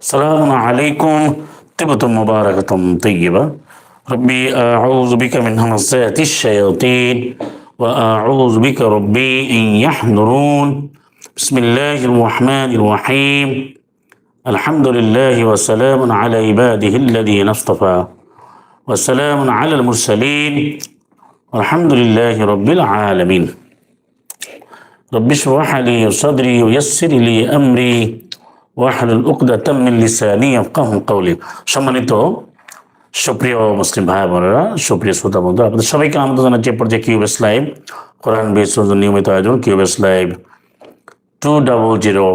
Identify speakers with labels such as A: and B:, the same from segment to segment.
A: سلام عليكم. طبتم مباركة طيبة. ربي أعوذ بك من همزات الشياطين وأعوذ بك ربي أن يحضرون. بسم الله الرحمن الرحيم. الحمد لله وسلام على عباده الذين اصطفى وسلام على المرسلين. والحمد لله رب العالمين. رب اشرح لي صدري ويسر لي أمري. ওয়াহাদুল উকদা তামিল্লিসানি আফকাহ কৌলি সম্মানিত সুপ্রিয় মুসলিম ভাই বোনেরা, সুপ্রিয় শ্রোতা বন্ধু আপনাদের সবাইকে আমন্ত্রণ জানাচ্ছি পর্যায়ে কিউবেস লাইভ কোরআন বিশ্ব নিয়মিত আয়োজন কিউবেস লাইভ টু ডাবল জিরো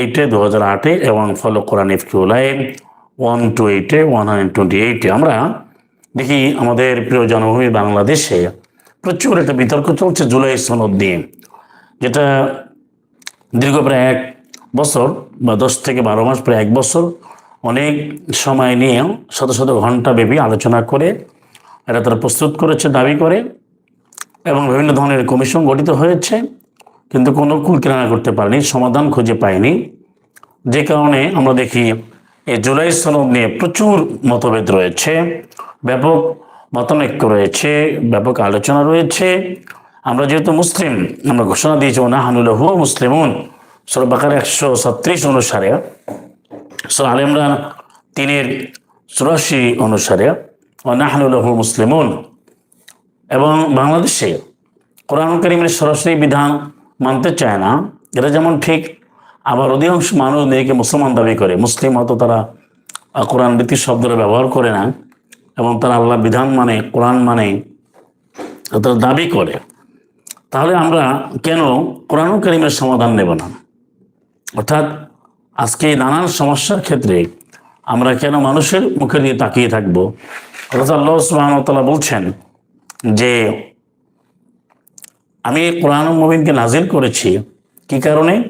A: এইটে দু হাজার আটে এবং ফলো কোরআন F Q live one two এইটে ওয়ান হান্ড্রেড টোয়েন্টি এইটে আমরা দেখি আমাদের প্রিয় জনভূমি বাংলাদেশে প্রচুর একটা বিতর্ক চলছে জুলাই সনদ নিয়ে, যেটা দীর্ঘ প্রায় এক বছর বা দশ থেকে বারো মাস, প্রায় এক বছর অনেক সময় নিয়ে শত শত ঘণ্টা ব্যাপী আলোচনা করে এটা তারা প্রস্তুত করেছে, দাবি করে এবং বিভিন্ন ধরনের কমিশন গঠিত হয়েছে, কিন্তু কোনো কুল কিনারা করতে পারেনি, সমাধান খুঁজে পায়নি। যে কারণে আমরা দেখি এই জুলাই সনদ নিয়ে প্রচুর মতভেদ রয়েছে, ব্যাপক মতানৈক্য রয়েছে, ব্যাপক আলোচনা রয়েছে। আমরা যেহেতু মুসলিম, আমরা ঘোষণা দিয়েছি না হানুল্লাহ মুসলিমুন। সরবাকার একশো ছত্রিশ অনুসারে সো আল ইমরান তিনের চুরাশি অনুসারে নাহানুল্লাহ মুসলিমুন। এবং বাংলাদেশে কোরআন করিমের সরাসরি বিধান মানতে চায় না। এটা যেমন ঠিক, আবার অধিকাংশ মানুষ নিজেকে মুসলমান দাবি করে। মুসলিম হয়তো তারা কোরআন রীতি শব্দটা ব্যবহার করে না, এবং তারা আল্লাহ বিধান মানে কোরআন মানে তারা দাবি করে। তাহলে আমরা কেন কোরআন করিমের সমাধান নেব না? অর্থাৎ আজকে নানান সমস্যার ক্ষেত্রে আমরা কেন মানুষের মুখে দিয়ে তাকিয়ে থাকব? অর্থাৎ আল্লাহ বলছেন যে, আমি কোরআন মবিনকে নাজিল করেছি কি কারণে?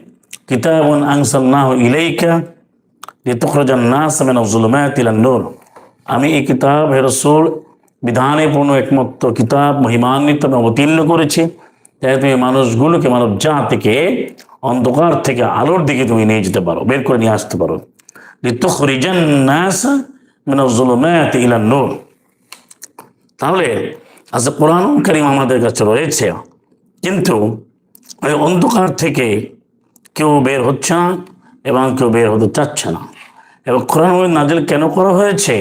A: কিতাব আংসাল্লাহ ইলাইকা লিতুখরাজান নাস মিন আয-যুলুমাতি ইলান নূর। আমি এই কিতাব হে রাসূল বিধানে পূর্ণ একমাত্র কিতাব, মহিমান্বিত, আমি অবতীর্ণ করেছি। যাতে তুমি মানুষগুলোকে মানব জাতিকে অন্ধকার থেকে আলোর দিকে তুমি নিয়ে যেতে পারো, বের করে নিয়ে আসতে পারো। তাহলে আজ কোরআন আমাদের কাছে রয়েছে, কিন্তু ওই অন্ধকার থেকে কেউ বের হচ্ছে না এবং কেউ বের হতে চাচ্ছে না। এবং কোরআন নাজিল কেন করা হয়েছে?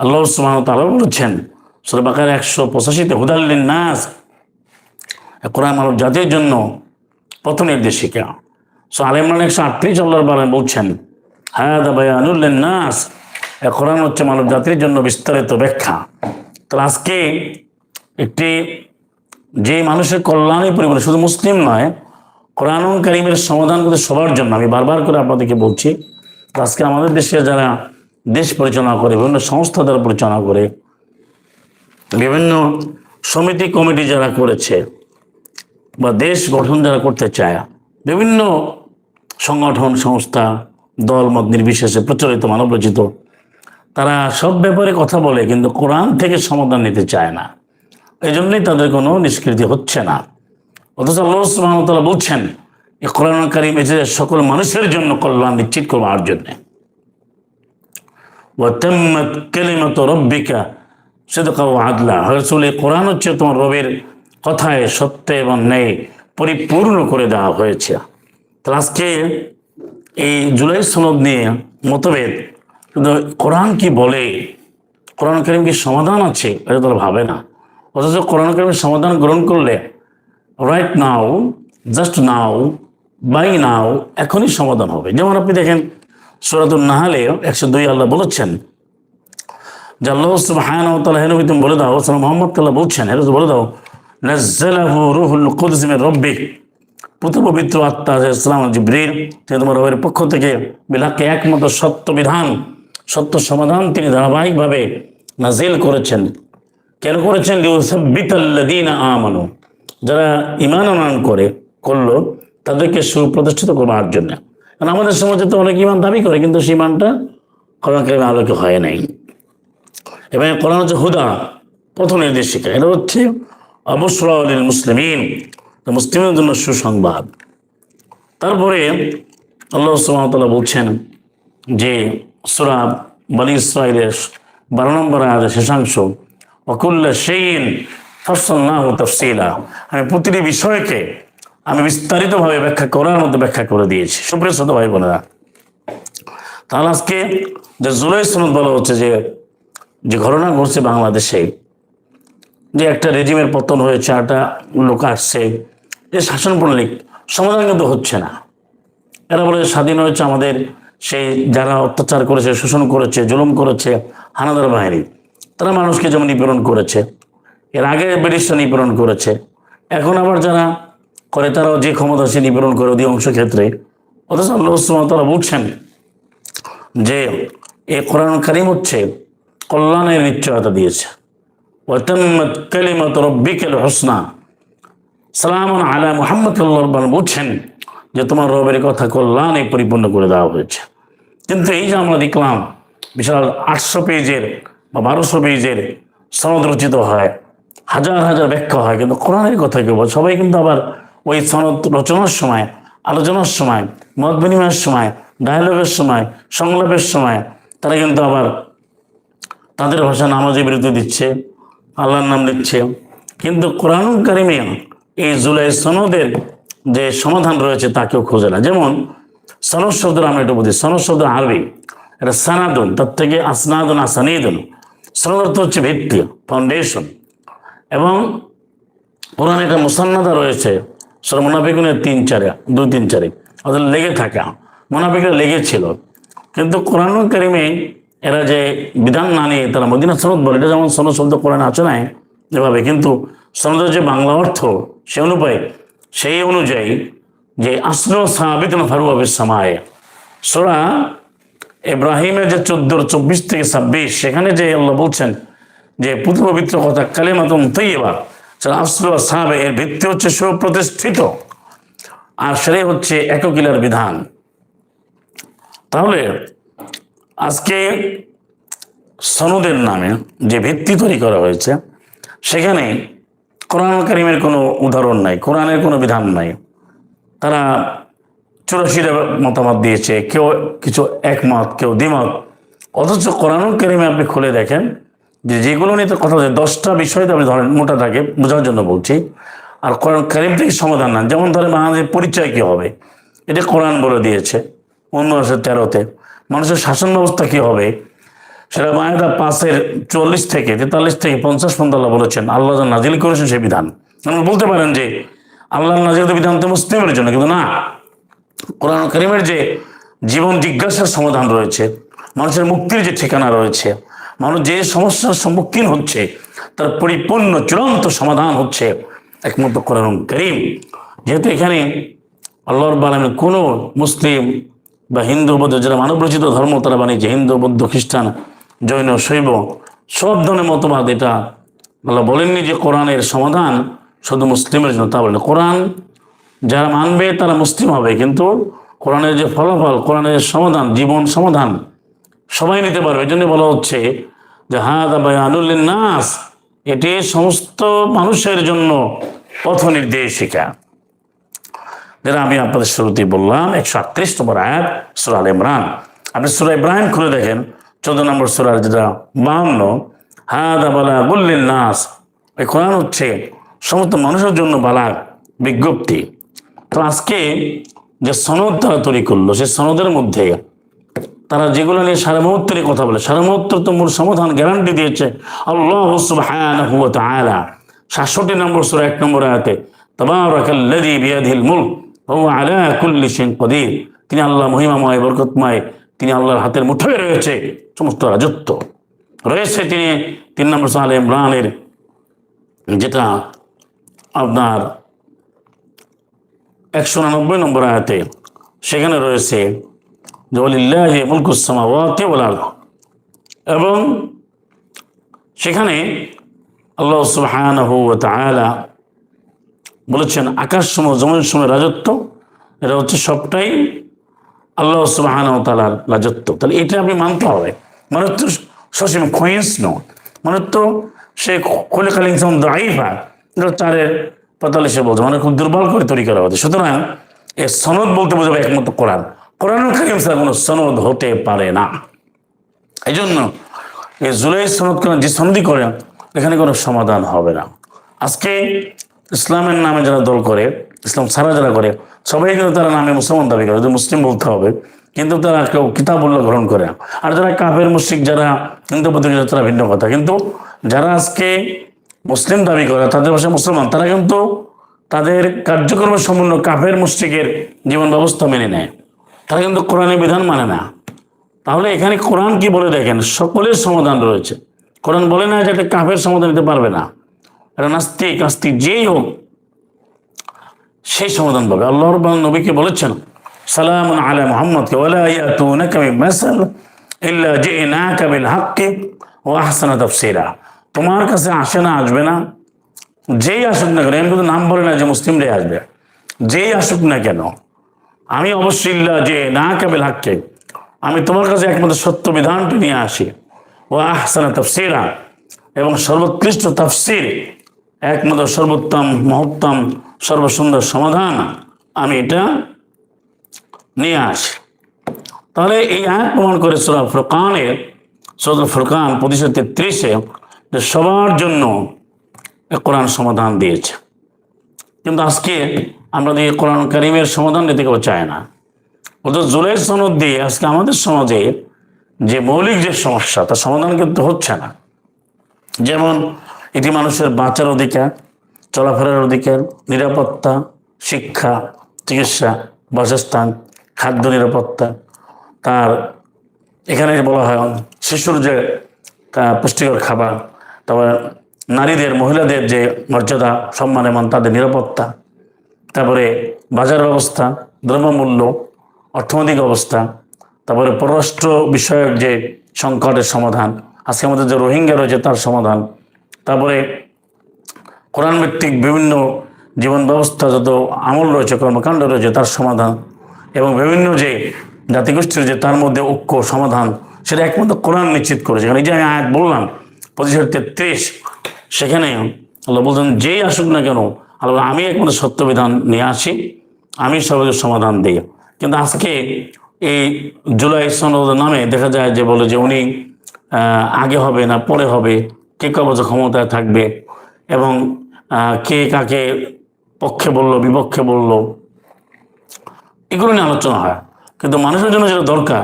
A: আল্লাহ সুবহান তাআলা বলেছেন, সূরা বাকারা একশো পঁচাশিতে হুদাল্লিন নাস কোরআন মানব জাতির জন্য পথ নির্দেশিকা। সো আলিমান একশো আটত্রিশ আল্লাহর বারেন বলছেন হ্যাঁ দাবায়ানুল্লিন নাস এ কোরআন হচ্ছে মানব জাতির জন্য বিস্তারিত ব্যাখ্যা। তাহলে আজকে একটি যে মানুষের কল্যাণই পরিবার শুধু মুসলিম নয় কোরআন কারিমের সমাধান করতে সবার জন্য আমি বারবার করে আপনাদেরকে বলছি আজকে আমাদের দেশে যারা দেশ পরিচালনা করে, বিভিন্ন সংস্থা দ্বারা পরিচালনা করে, বিভিন্ন সমিতি কমিটি যারা করেছে বা দেশ গঠন যারা করতে চায়, বিভিন্ন সংগঠন, সংস্থা, দল, মত নির্বিশেষে প্রচলিত মানব রচিত তারা সব ব্যাপারে কথা বলে কিন্তু কোরআন থেকে সমাধান নিতে চায় না। এই জন্যই তাদের কোনো নিষ্কৃতি হচ্ছে না। অথচ আল্লাহ বলছেন এই কোরআন কারিম এসে সকল মানুষের জন্য কল্যাণ নিশ্চিত করবার জন্যে। ওয়াতাম্মাত কালিমাতু রাব্বিকা সিদকা ওয়া আদলা। রাসূল এই কোরআন হচ্ছে তোমার রবের কথায় সত্য এবং ন্যায় পরিপূর্ণ করে দেওয়া হয়েছে। তাহলে আজকে এই জুলাই সনদ নিয়ে মতভেদ। কিন্তু কোরআন কি বলে? কোরআন করিম কি সমাধান আছে? এটা তারা ভাবে না। অথচ কোরআন করিমের সমাধান গ্রহণ করলে right now just now buy now এখনই সমাধান হবে। যেমন আপনি দেখেন সুরাতুল নাহালে একশো দুই আল্লাহ বলেছেন, যে আল্লাহ তুমি বলে দাও মোহাম্মদ তাল্লাহ বলছেন হেরো বলে দাও নাজ্জালাহু রুহুল কুদস মির রাব্বিক পুত্র পবিত্র আত্মা ইসলাম জিব্রিল, তিনি তোমার রবের পক্ষ থেকে বিলাকে একমাত্র সত্য বিধান, সত্য সমাধান তিনি ধারাবাহিকভাবে নাজিল করেছেন। কেন করেছেন? আমানু। যারা ঈমান আনয়ন করে, করল, তাদেরকে সুপ্রতিষ্ঠিত করবার জন্য। কারণ আমাদের সমাজে তো অনেক ইমান দাবি করে, কিন্তু সেই ইমানটা আলোকে হয় নাই। এবং কোরআন হচ্ছে হুদা পথ নির্দেশিকা। এটা হচ্ছে অবসরাউলিল মুসলিমিন। মুসলিমের জন্য সুসংবাদ। তারপরে আল্লাহ তাআলা বলছেন যে সুরা বলি ইসরায়েলের বারো নম্বর আয়াতের শেষাংশ অকুল্লা সেইন ফসল্লাহ তফসিলা আমি প্রতিটি বিষয়কে আমি বিস্তারিতভাবে ব্যাখ্যা করার মধ্যে ব্যাখ্যা করে দিয়েছি। সুপ্রিয় ভাই বোনেরা, তাহলে আজকে যে জুলাই সনদ বলা হচ্ছে যে যে ঘটনা ঘটছে বাংলাদেশে যে একটা রেজিমের পতন হয়েছে, একটা লোক আসছে, যে শাসন প্রণালী সমাধান কিন্তু হচ্ছে না। এরা বলে স্বাধীন হয়েছে আমাদের সেই যারা অত্যাচার করেছে, শোষণ করেছে, জুলুম করেছে, হানাদার বাহিনী। তারা মানুষকে যেমন নিপীড়ন করেছে, এর আগে ব্রিটিশরা নিপীড়ন করেছে। এখন আবার যারা করে, তারাও যে ক্ষমতা সে নিপীড়ন করে অধিকাংশ ক্ষেত্রে। অথচ আল্লাহ তারা বুঝছেন যে, এ কোরআন কারিম হচ্ছে কল্যাণের নিশ্চয়তা দিয়েছে। ওয়াতাম্মাত কালিমাত রব্বিকাল হুসনা। সালামুন আলা মুহাম্মদ রব্বান বুঝছেন যে তোমার রবের কথা কল্যাণে পরিপূর্ণ করে দেওয়া হয়েছে। কিন্তু এই যে আমরা দেখলাম, বিশাল আটশো পেজের বা বারোশো পেজের সনদ রচিত হয়, হাজার হাজার ব্যাখ্যা হয়, কিন্তু কোরআনের কথা কেউ সবাই কিন্তু আবার ওই সনদ রচনার সময়, আলোচনার সময়, মত বিনিময়ের সময় ডায়ালগের সময়, সংলাপের সময়, তারা কিন্তু আবার তাদের ভাষা নামাজের বিরুদ্ধে দিচ্ছে। আল্লাহর নাম দিচ্ছে কিন্তু কোরআন কারিমে এই জুলাই সনদের যে সমাধান রয়েছে তাকেও খোঁজে না। যেমন সনদ শব্দের আমরা একটু বুঝি। সনদ শব্দ আরবি। এটা সানাদুন, তার থেকে আসনাদুন, আসানিদুন। সনদ অর্থ হচ্ছে ভিত্তি ফাউন্ডেশন এবং কোরআনে একটা মুসান্নাদা রয়েছে সেটা মোনাফিকুনের তিন চারে, দুই তিন চারে। ওদের লেগে থাকা। মোনাফিকরা লেগেছিল। কিন্তু কোরআন কারিমে এরা যে বিধান না নিয়ে তারা মদিনা সনদ বলে, এটা যেমন সনদ শব্দ কোরআন আছে নাই এভাবে, কিন্তু সনদের যে বাংলা অর্থ সে অনুপায়, সেই অনুযায়ী যে আসল সাহাবিতন ফারুয়াবে সামায়, সোরা ইব্রাহিমের যে চোদ্দ, চব্বিশ থেকে ছাব্বিশ, সেখানে যে আল্লাহ বলছেন যে পুত্র পবিত্র কথা কালেমাতম তৈবা আসল সাহাবে এর ভিত্তি হচ্ছে সুপ্রতিষ্ঠিত, আর সেটাই হচ্ছে এককিলার বিধান। তাহলে আজকে সনদের নামে যে ভিত্তি তৈরি করা হয়েছে, সেখানে কোরআন কারিমের কোনো উদাহরণ নাই, কোরআনের কোনো বিধান নাই। তারা চুরাশিটা মতামত দিয়েছে, কেউ কিছু একমত, কেউ দ্বিমত। অথচ কোরআন কারিমে আপনি খুলে দেখেন যে যেগুলো নিয়ে কথা হচ্ছে দশটা বিষয় আপনি ধরেন মোটা থাকে বোঝার জন্য বলছি, আর কোরআন কারিম থেকে সমাধান না। যেমন ধরেন বাংলাদেশের পরিচয় কী হবে? এটা কোরআন বলে দিয়েছে। অন্য তেরোতে। মানুষের শাসন ব্যবস্থা কি হবে? সেটা মায়েদা পাঁচের চল্লিশ থেকে তেতাল্লিশ থেকে পঞ্চাশ পর্যন্ত আল্লাহ বলেছেন, আল্লাহ নাজিল করেছেন সেই বিধান। বলতে পারেন যে আল্লাহ নাজিল বিধান তো মুসলিমের জন্য, কিন্তু না। কোরআন করিমের যে জীবন জিজ্ঞাসার সমাধান রয়েছে, মানুষের মুক্তির যে ঠিকানা রয়েছে, মানুষ যে সমস্যার সম্মুখীন হচ্ছে, তার পরিপূর্ণ চূড়ান্ত সমাধান হচ্ছে একমাত্র কোরআন করিম। যেহেতু এখানে আল্লাহর বালামের কোনো মুসলিম বা হিন্দু বৌদ্ধ, যারা মানবরচিত ধর্ম, তারা বানিয়েছে হিন্দু, বৌদ্ধ, খ্রিস্টান, জৈন, শৈব, সব ধরনের মতবাদ এটা। আল্লাহ বলেননি যে কোরআনের সমাধান শুধু মুসলিমের জন্য তা বলেন কোরআন যারা মানবে তারা মুসলিম হবে, কিন্তু কোরআনের যে ফলাফল, কোরআনের সমাধান, জীবন সমাধান সবাই নিতে পারবে। এই জন্য বলা হচ্ছে যে হাত আনুল্লিন নাস এটি সমস্ত মানুষের জন্য পথ নির্দেশিকা যেটা আমি আপনাদের শুরুতেই বললাম, একশো আটত্রিশ নম্বর আয়াত সুরাল ইমরান। আপনি সুরা ইব্রাহিম খুলে দেখেন, চোদ্দ নম্বর সুরার যেটা বাহান্ন হাত আবালা গুল্লিন নাস এই কোরআন হচ্ছে সমস্ত মানুষের জন্য বালার বিজ্ঞপ্তি। তো আজকে যে সনদ তারা তৈরি করল, সেই সনদের মধ্যে তারা যেগুলো নিয়ে সারা মুহূর্তের কথা বলে, সারা মুহূর্ত তো মূল সমাধান গ্যারান্টি দিয়েছে আল্লাহ সাতষট্টি নম্বর সুরা এক নম্বর আয়াতে, তাবারাকাল্লাযী বিয়াদিহিল মুলক আলা কুল্লি শাইইন কদির। তিনি আল্লাহ মহিমাময়, বরকতময়, তিনি আল্লাহর হাতের মুঠোয় রয়েছে। সমস্ত রাজত্ব রয়েছে তিনি। তিন নম্বর সালে ইমরানের, যেটা আপনার একশো উনানব্বই নম্বর আয়াতে, সেখানে রয়েছে যে ওলিল্লাহি মুলকুসামা ওয়াতে বলার এবং সেখানে আল্লাহ সুবহানাহু ওয়া তাআলা বলেছেন, আকাশ সময় জমিন সময় রাজত্ব, এটা হচ্ছে সবটাই আল্লাহ সুবহানাহু ওয়া তাআলার রাজত্ব। তাহলে এটা আপনি মানতে হবে। মানে তো সসীম খোয়েন্স নো মানে তো সে খোলে খালি ইনসান দাইফা এটা চারের পঁয়তাল্লিশে বলছে মানে খুব দুর্বল করে তৈরি করা হচ্ছে সুতরাং এ সনদ বলতে বোঝাবে একমাত্র কোরআন। কোরআন কারিম ছাড়া কোনো সনদ হতে পারে না। এই জন্য এই জুলাই সনদ যে সন্ধি করেন এখানে কোনো সমাধান হবে না। আজকে ইসলামের নামে যারা দল করে, ইসলাম ছাড়া যারা করে, সবাই কিন্তু তারা নামে মুসলমান দাবি করে মুসলিম বলতে হবে। কিন্তু তারা কেউ কিতাবুল্লাহ গ্রহণ করে আর যারা কাফের, মুশ্রিক, যারা হিন্দু প্রতিযোগিতা তারা ভিন্ন কথা। কিন্তু যারা আজকে মুসলিম দাবি করে, তাদের ভাষায় মুসলমান, তারা কিন্তু তাদের কার্যক্রমের সম্পূর্ণ কাফের, মুশ্রিকের জীবন ব্যবস্থা মেনে নেয়। তারা কিন্তু কোরআনের বিধান মানে না। তাহলে এখানে কোরআন কি বলে দেখেন? সকলের সমাধান রয়েছে। কোরআন বলে না যে একটা কাফের সমাধান দিতে পারবে না। নাস্তিক নাস্তিক যেই হোক, সেই সমাধান পাবে। আল্লাহ রব্বান নবীকে বলেছেন সালাম আলা মোহাম্মদকে হাক্কি ওয়া আহসানা তাফসীরা। তোমার কাছে আসে না, আসবে না। যেই আসুক না কেন আমি কিন্তু নাম বলে না যে মুসলিমরাই আসবে। যেই আসুক না কেন, আমি অবশ্যই যে না কাবিল হাক্কে, আমি তোমার কাছে একমাত্র সত্য বিধানটি নিয়ে আসি। ও আহসানা তাফসিরা, এবং সর্বোৎকৃষ্ট তাফসির একমাত্র সর্বোত্তম, মহত্তম, সর্বসুন্দর সমাধান, আমি এটা নিয়ে আসি। তাহলে এই আয়াত প্রমাণ করে সুরা ফুরকানের সুরা ফুরকান পঁচিশশো তেত্রিশে যে সবার জন্য কোরআন সমাধান দিয়েছে। কিন্তু আজকে আমরা দিয়ে কোরআন কারিমের সমাধান দিতে কেউ চায় না। অথচ জুলাই সনদ দিয়ে আজকে আমাদের সমাজে যে মৌলিক যে সমস্যা, তার সমাধান কিন্তু হচ্ছে না। যেমন এটি মানুষের বাঁচার অধিকার, চলাফেরার অধিকার, নিরাপত্তা, শিক্ষা, চিকিৎসা, বাসস্থান, খাদ্য নিরাপত্তা। তার এখানে বলা হয় শিশুর যে পুষ্টিকর খাবার, তারপর নারীদের, মহিলাদের যে মর্যাদা, সম্মান এবং তাদের নিরাপত্তা, তারপরে বাজার ব্যবস্থা, দ্রব্যমূল্য, অর্থনৈতিক অবস্থা, তারপরে পররাষ্ট্র বিষয়ক যে সংকটের সমাধান আজকে আমাদের যে রোহিঙ্গা রয়েছে তার সমাধান তারপরে কোরআন ভিত্তিক বিভিন্ন জীবন ব্যবস্থা যত আমল রয়েছে, কর্মকাণ্ড রয়েছে, তার সমাধান এবং বিভিন্ন যে জাতিগোষ্ঠীর যে তার মধ্যে ঐক্য, সমাধান, সেটা একমাত্র কোরআন নিশ্চিত করেছে। এই যে আমি আয়াত বললাম, পঁচিশ তেত্রিশ, সেখানে আল্লাহ বলছেন, যেই আসুক না কেন, আল্লাহ আমি একমাত্র সত্য বিধান নিয়ে আসি, আমি সবাইকে সমাধান দিই। কিন্তু আজকে এই জুলাই সনদ নামে দেখা যায় যে বলে যে উনি আগে হবে না, পরে হবে। কে কবচ ক্ষমতায় থাকবে এবং কে কাকে পক্ষে বলল, বিপক্ষে বলল, এগুলো নিয়ে আলোচনা হয়। কিন্তু মানুষের জন্য যেটা দরকার,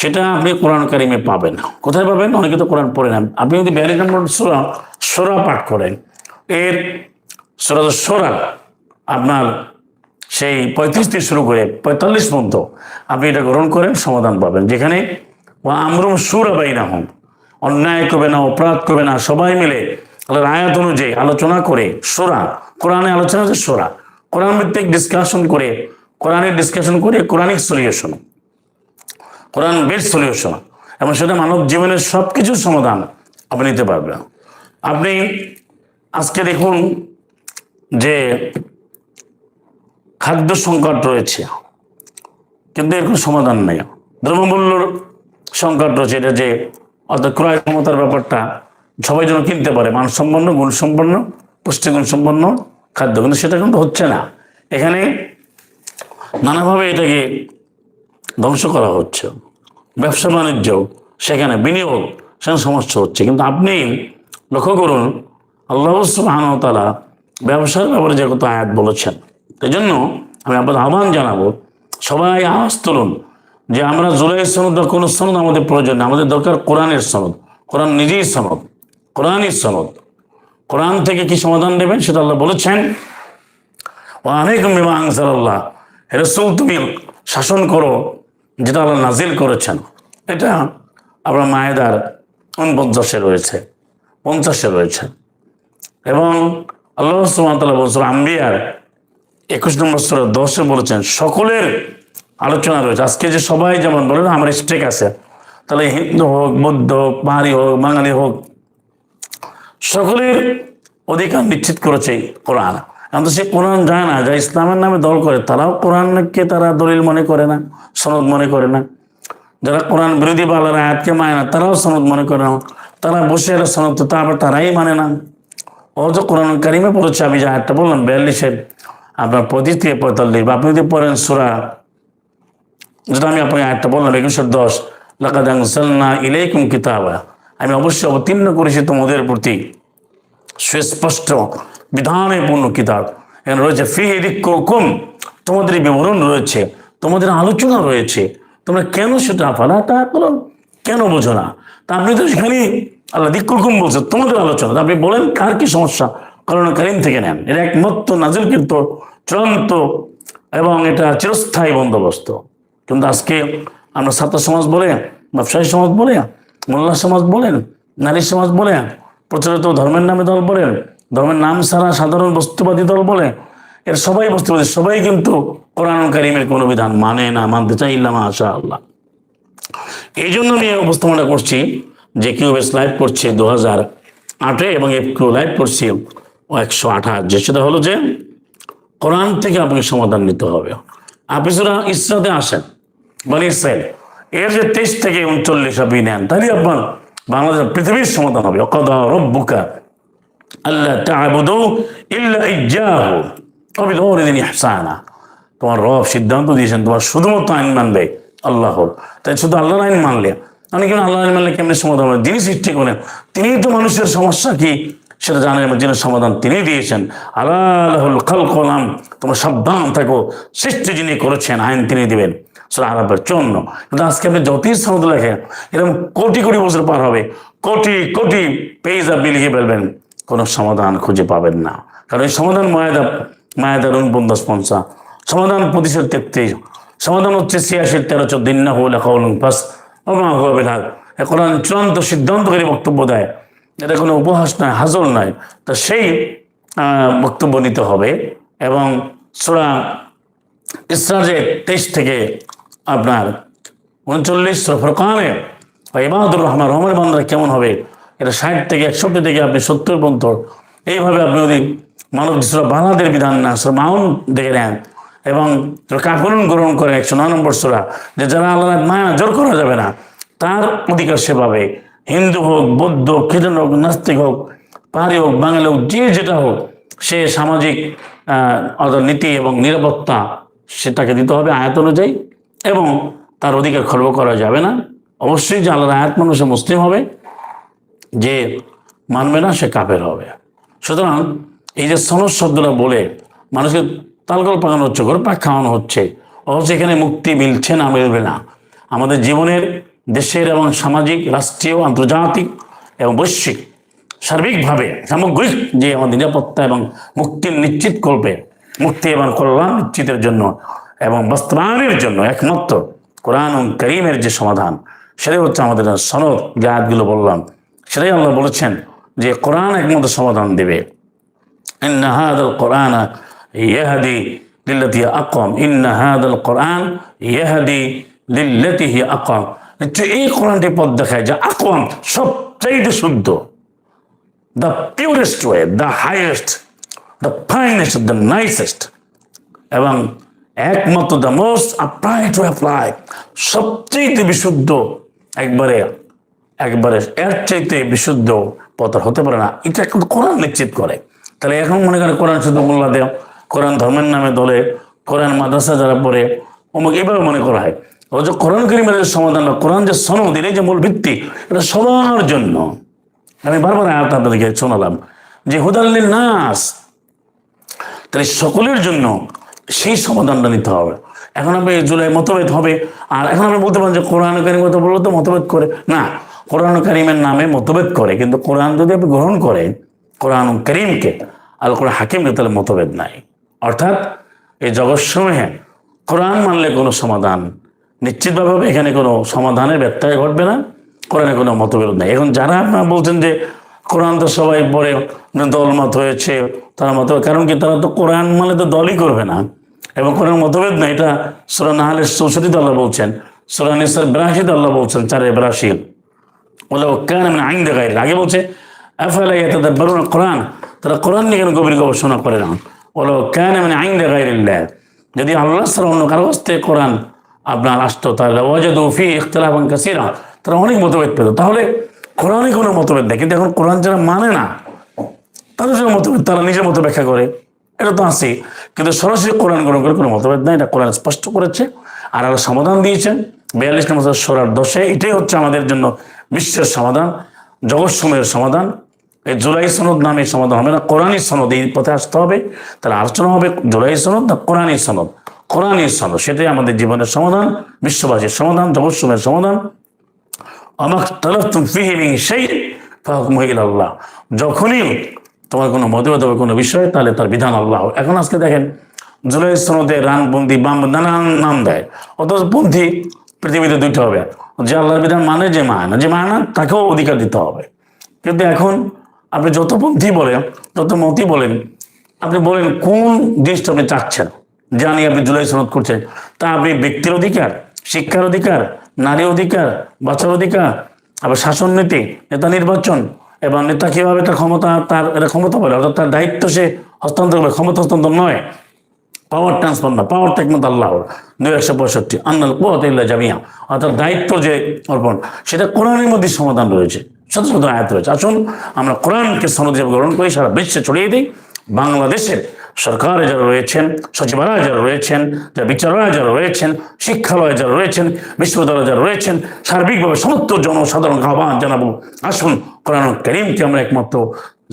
A: সেটা আপনি কোরআন কারিমে পাবেন। কোথায় পাবেন? অনেকে তো কোরআন পড়ে না। আপনি যদি বিয়াল্লিশ নম্বর সোরা সোরা পাঠ করেন, এর সোরা সোরা আপনার সেই পঁয়ত্রিশ থেকে শুরু করে পঁয়তাল্লিশ পর্যন্ত আপনি এটা গ্রহণ করেন, সমাধান পাবেন। যেখানে আমরুম সুর বাইনা হন অন্যায় করবে না, অপরাধ করবে না, সবাই মিলে আল্লাহর আয়াত অনুযায়ী আলোচনা করে, সোরা, কোরআনে আলোচনা হচ্ছে সোরা, কোরআন ভিত্তিক ডিসকাশন করে, কোরআনের ডিসকাশন করে কোরআনিক সলিউশন কোরআন বেস্ট সলিউশন এবং সেটা মানব জীবনের সব কিছুর সমাধান আপনি নিতে পারবেন। আপনি আজকে দেখুন যে খাদ্য সংকট রয়েছে, কিন্তু এর কোনো সমাধান নেই। দ্রব্যমূল্যর সংকট রয়েছে, এটা যে অর্থাৎ ক্রয় ক্ষমতার ব্যাপারটা সবাই যেন কিনতে পারে মানসম্পন্ন গুণসম্পন্ন পুষ্টিগুণ সম্পন্ন খাদ্য, কিন্তু সেটা কিন্তু হচ্ছে না। এখানে নানাভাবে এটাকে ধ্বংস করা হচ্ছে। ব্যবসা বাণিজ্য, সেখানে বিনিয়োগ, সেখানে সমস্যা হচ্ছে। কিন্তু আপনি লক্ষ্য করুন, আল্লাহ সুবাহানতালা ব্যবসার ব্যাপারে যে কত আয়াত বলেছেন। এই জন্য আমি আপনাদের আহ্বান জানাব, সবাই আওয়াজ তুলুন। যে আমরা জুলাই সনদ বা কোনো সনদ আমাদের প্রয়োজন আমাদের দরকার কোরআনের সনদ। কোরআন নিজেই সনদ। কোরআনই সনদ। কোরআন থেকে কি সমাধান দেবেন সেটা আল্লাহ বলেছেন। অনেক আনসারাল্লাহ রসুল, তুমি শাসন করো যেটা আল্লাহ নাজিল করেছেন। এটা আপনার মায়েদার উনপঞ্চাশে রয়েছে। পঞ্চাশে রয়েছে। এবং আল্লাহ সুমতাল্লাহ বলছিল আম্বিয়ার একুশ নম্বর স্তরে দশে বলেছেন, সকলের আলোচনা রয়েছে। আজকে যে সবাই যেমন বলেন, আমার স্টেক আছে। তাহলে হিন্দু হোক, বৌদ্ধ হোক পাহাড়ি হোক, বাঙালি হোক, সকলের অধিকার নিশ্চিত করেছে কোরআন। এখন তো সে কোরআন যায় না, যা ইসলামের নামে দল করে, তারাও কোরআনকে তারা দলিল মনে করে না, সনদ মনে করে না। যারা কোরআন বিরোধী বালার আয়াতকে মানে না, তারাও সনদ মনে করে না। তারা বসে এরা সনদ, তো আবার তারাই মানে না। অথচ কোরআন কারিমে পড়েছে, আমি যে আয়াতটা বললাম, বিয়াল্লিশের, আপনার পঁচিশ থেকে পঁয়তাল্লিশ আপনি যদি পড়েন সুরা যেটা আমি আপনাকে একটা বললাম একুশের দশ, লাকাদ আনসালনা ইলাইকুম কিতাবা। আমি অবশ্যই অবতীর্ণ করেছি তোমাদের প্রতি সুস্পষ্ট বিধানে পূর্ণ কিতাব। এখানে রয়েছে ফি হুকুম তোমাদের বিবরণ রয়েছে, তোমাদের আলোচনা রয়েছে। তোমরা কেন সেটা ফালা তা বলো, কেন বোঝো না? তা আপনি তো সেখানে আল্লাহ দিকুকুম বলছে, তোমাদের আলোচনা। আপনি বলেন, কার কি সমস্যা? কারণ কারিম থেকে নেন। এটা একমাত্র নাজিল কিন্তু চূড়ান্ত এবং এটা চিরস্থায়ী বন্দোবস্ত। কিন্তু আজকে আমরা ছাত্র সমাজ বলে, ব্যবসায়ী সমাজ বলে মোল্লা সমাজ বলেন নারী সমাজ বলে, প্রচলিত ধর্মের নামে দল বলেন ধর্মের নাম ছাড়া সাধারণ বস্তুবাদী দল বলে, এর সবাই বস্তুবাদী, সবাই কিন্তু কোরআন কারিমের কোনো বিধান মানে না, মানতে চাইলাম আশা আল্লাহ এই জন্য আমি উপস্থাপনা করছি যে কিউ বেশ লাইভ করছে দু হাজার আটে এবং এফ কিউ লাইভ করছি একশো আঠাশ। যে সেটা হলো যে কোরআন থেকে আপনাকে সমাধান নিতে হবে। সেটা ইসরাতে আসেন মানে ইসরায়েল। এর যে তেইশ থেকে উনচল্লিশ আপনি নেন তাহলে আপনার বাংলাদেশের পৃথিবীর সমাধান হবে। রব্বুকা আল্লাহ ইল্লা বিল ইহসানা। তোমার রব সিদ্ধান্ত দিয়েছেন, তোমার শুধুমাত্র আইন মানবে আল্লাহর। তাই শুধু আল্লাহর আইন মানলে আমি কেন আল্লাহর আইন মানলে কেমনি সমাধান হবে? যিনি সৃষ্টি করেন তিনিই তো মানুষের সমস্যা কি? সেটা এবং যিনি সমাধান তিনি দিয়েছেন। আল্লাহুল খাল কলাম তোমরা সাবধান থাকো, সৃষ্টি যিনি করেছেন, আইন তিনি দিবেন। সেটা আরবের জন্য কিন্তু আজকে আপনি যতই সনদ লেখেন, এরকম কোটি কোটি বছর পার হবে, কোটি কোটি পেজ আপনি লিখে ফেলবেন, কোনো সমাধান খুঁজে পাবেন না। কারণ এই সমাধান মায়াদা মায়াদার উনপঞ্চাশ পঞ্চা সমাধান পঁচিশের তেত্রিশ। সমাধান হচ্ছে ছিয়াশির তেরো, চোদ্দ। না হলে হবে না কোরআন চূড়ান্ত সিদ্ধান্তকারী বক্তব্য দেয়। এটা কোনো উপহাস নয়, হাজল নয়। তা সেই বক্তব্য নিতে হবে এবং সুরা ইসরাজে তেইশ থেকে আপনার উনচল্লিশ ফরকানে ইবাদুর রহমান রহমান বান্দারা কেমন হবে? এটা ষাট থেকে একষট্টি থেকে আপনি সত্তর পর্যন্ত। এইভাবে আপনি যদি মানব সুরা বাংলাদের বিধান না, সুরা মাউন দেখে নেন এবং কাফরুন গ্রহণ করে একশো নয় নম্বর সুরা, যে যারা আল্লাহ মায়া জোর করা যাবে না, তার অধিকার সে পাবে। হিন্দু হোক, বৌদ্ধ খ্রিস্টান হোক, নাস্তিক হোক, পাহাড়ি হোক, বাঙালি হোক, যে যেটা হোক, সে সামাজিক নীতি এবং নিরাপত্তা সেটাকে দিতে হবে আয়াত অনুযায়ী এবং তার অধিকার খর্ব করা যাবে না। অবশ্যই যে আল্লাহর আয়াত মানুষে মুসলিম হবে, যে মানবে না, সে কাপের হবে। সুতরাং এই যে সনদ শব্দটা বলে মানুষকে তালগল পাকানো হচ্ছে ঘর পাক খাওয়ানো হচ্ছে অবশ্য এখানে মুক্তি মিলছে না, মিলবে না। আমাদের জীবনের দেশের এবং সামাজিক, রাষ্ট্রীয়, আন্তর্জাতিক এবং বৈশ্বিক, সার্বিকভাবে সামগ্রিক যে আমাদের নিরাপত্তা এবং মুক্তি নিশ্চিত করবে মুক্তি এবং কল্যাণ নিশ্চিতের জন্য এবং বাস্তবায়নের জন্য একমাত্র কোরআন করিমের যে সমাধান, সেটাই হচ্ছে আমাদের সনদ, যে বললাম। সেটাই আল্লাহ বলেছেন যে কোরআন একমাত্র সমাধান দেবে। ইন্নাহাদাল কোরআন ইয়াহাদি লিল্লাতি আকম ইন্নাহাদাল কোরআন ইয়াহাদি দিল্লতি আকম তো এই কোরআনটি পথ দেখায় যে আকম সবচেয়ে শুদ্ধ the purest way the highest the finest the nicest এবং একমাত্র the most apply to apply সবচেয়ে বিশুদ্ধ, একবারে একবারে এর চাইতে বিশুদ্ধ পথ হতে পারে না। এটা কিন্তু কোরআন নিশ্চিত করে। তাহলে এখন মনে করেন কোরআন শুধু মোল্লা দেয় কোরআন ধর্মের নামে দলে, কোরআন মাদ্রাসা যারা পড়ে, অমুক এভাবে মনে করা হয়। অথচ কোরআন করিমের সমাধান বা কোরআন যে সনদ এর যে মূল ভিত্তি, এটা সবার জন্য। আমি বারবার আয়াত আপনাদেরকে শোনালাম যে হুদাল্লিল নাস তাহলে সকলের জন্য সেই সমাধানটা নিতে হবে। এখন আপনি জুলাই মতভেদ হবে, আর এখন আপনি বলতে পারেন যে, কোরআন কারিম কথা বলল তো মতভেদ করে। না, কোরআন করিমের নামে মতভেদ করে, কিন্তু কোরআন যদি আপনি গ্রহণ করেন, কোরআন করিমকে, আল কোরআন হাকিমকে, তাহলে মতভেদ নাই। অর্থাৎ এই জগৎসমূহে কোরআন মানলে কোনো সমাধান নিশ্চিতভাবে এখানে কোনো সমাধানের ব্যত্যয় ঘটবে না, কোরআনে কোনো মতবিরোধ নাই। এখন যারা আপনারা বলছেন যে কোরআন তো সবাই পড়ে দলমত হয়েছে, তারা মত কারণ কি তারা তো কোরআন মানে তো দলই করবে না। এবং কোরআন মতভেদ না এটা সুরা নাহালের চৌষট্টিতে আল্লাহ বলছেন, সুরা নিসার বিরাশিতে আল্লাহ বলছেন, চারে বিরাশি বলে কেন আমি আইন দেখাই আগে বলছে এফআলাই তাদের বরুণ কোরআন? তারা কোরআন নিয়ে কেন গভীর গবেষণা করে না? বলো কেন মানে আইন দেখাই যদি আল্লাহ সাল অন্য কারও হস্তে কোরআন আপনার আসতো ওয়াজাদ ফি ইখতলাফ কাসিরা। তারা অনেক মতভেদ পেত। তাহলে কোরআনে কোনো মতভেদ নেই, কিন্তু এখন কোরআন যারা মানে না, তাদের সঙ্গে মতভেদ, তারা নিজের মতো ব্যাখ্যা করে। এটা তো আছে, কিন্তু সরাসরি কোরআন গ্রহণ করে কোনো মতভেদ নাই। এটা কোরআন স্পষ্ট করেছে, আর আল্লাহ সমাধান দিয়েছেন। বিয়াল্লিশ নম্বর সোরার দশে, এটাই হচ্ছে আমাদের জন্য বিশ্বের সমাধান, জগৎ সময়ের সমাধান। এই জুলাই সনদ নামে সমাধান হবে না কোরআনী সনদ, এই পথে আসতে হবে। তাহলে আলোচনা হবে জুলাই সনদ না কোরআনী সনদ? কোরআনী সনদ সেটাই আমাদের জীবনের সমাধান, বিশ্ববাসীর সমাধান জগৎসমূহের সমাধান। ফিহি মিন শাই ফাহকুমু ইলাল্লাহ যখনই তোমার কোনো মতভেদ হবে কোনো বিষয়, তাহলে তার বিধান আল্লাহ। এখন আজকে দেখেন জুলাই সনদে রানবন্দি বাম নানান নাম দেয়। অথচ পন্থী পৃথিবীতে দুইটা হবে। যে আল্লাহর বিধান মানে যে মানে না যে মানে না, তাকেও অধিকার দিতে হবে। কিন্তু এখন আপনি যত পন্থী বলেন, যত মতি বলেন, আপনি বলেন কোন জিনিসটা আপনি চাচ্ছেন? জানি আপনি জুলাই সনদ করছেন তা আপনি ব্যক্তির অধিকার, শিক্ষার অধিকার নারী অধিকার, বাচ্চার অধিকার, আবার শাসন নীতি, নেতা নির্বাচন, এবং নেতা কীভাবে তার ক্ষমতা, তার এটা ক্ষমতা বলে, অর্থাৎ তার দায়িত্ব সে হস্তান্তর করে, ক্ষমতা হস্তান্তর নয়। পাওয়ার ট্রান্সফার না পাওয়ার একমাত্র আল্লাহর দুই একশো পঁয়ষট্টি, আন্নাল কুয়াতিল্লা জামিয়া। অর্থাৎ দায়িত্ব যে অর্পণ, সেটা কোরআনের মধ্যে সমাধান রয়েছে। শত শত আয়াত রয়েছে। আসুন, আমরা কোরআনকে সনদ গ্রহণ করি, সারা বিশ্বে ছড়িয়ে দিই। বাংলাদেশের সরকারে যারা রয়েছেন, সচিবালয়ে যারা রয়েছেন যারা বিচারালয়ে যারা রয়েছেন, শিক্ষালয়ে যারা রয়েছেন, বিশ্ববিদ্যালয়ে যারা রয়েছেন, সার্বিকভাবে সমস্ত জনসাধারণ আহ্বান জানাব। আসুন কোরআন করিমকে আমরা একমাত্র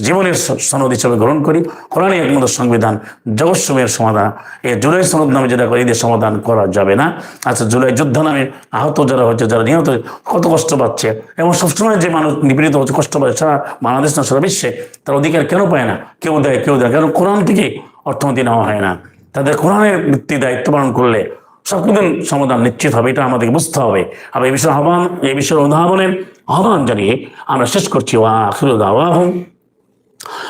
A: জীবনের সনদ হিসেবে গ্রহণ করি। কোরআনই একমাত্র সংবিধান। জগৎসমূহের সমাধান। এই জুলাই সনদ নামে যেটা করে এদের সমাধান করা যাবে না। আচ্ছা জুলাই যুদ্ধ নামে আহত যারা হচ্ছে, যারা নিহত, কত কষ্ট পাচ্ছে? এবং সবসময় যে মানুষ নিপীড়িত হচ্ছে, কষ্ট পাচ্ছে, সারা বাংলাদেশ না, সারা বিশ্বে তার অধিকার কেন পায় না? কেউ দেয় কেউ দেয় কারণ কোরআন থেকে অর্থনীতি নেওয়া হয় না তাদের কোরআনের ভিত্তি দায়িত্ব পালন করলে সবকিছু সমাধান নিশ্চিত হবে এটা আমাদেরকে বুঝতে হবে আর এই বিষয়ে আহ্বান এই বিষয়ের উদ্ভাবনের আহ্বান জানিয়ে আমরা শেষ করছি ওয়া আখিরু দাওয়াহুম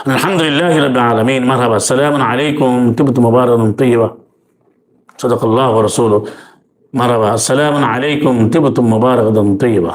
A: الحمد لله رب العالمين مرحبا السلام عليكم تبت مبارك طيبة صدق الله ورسوله مرحبا السلام عليكم تبت مبارك طيبة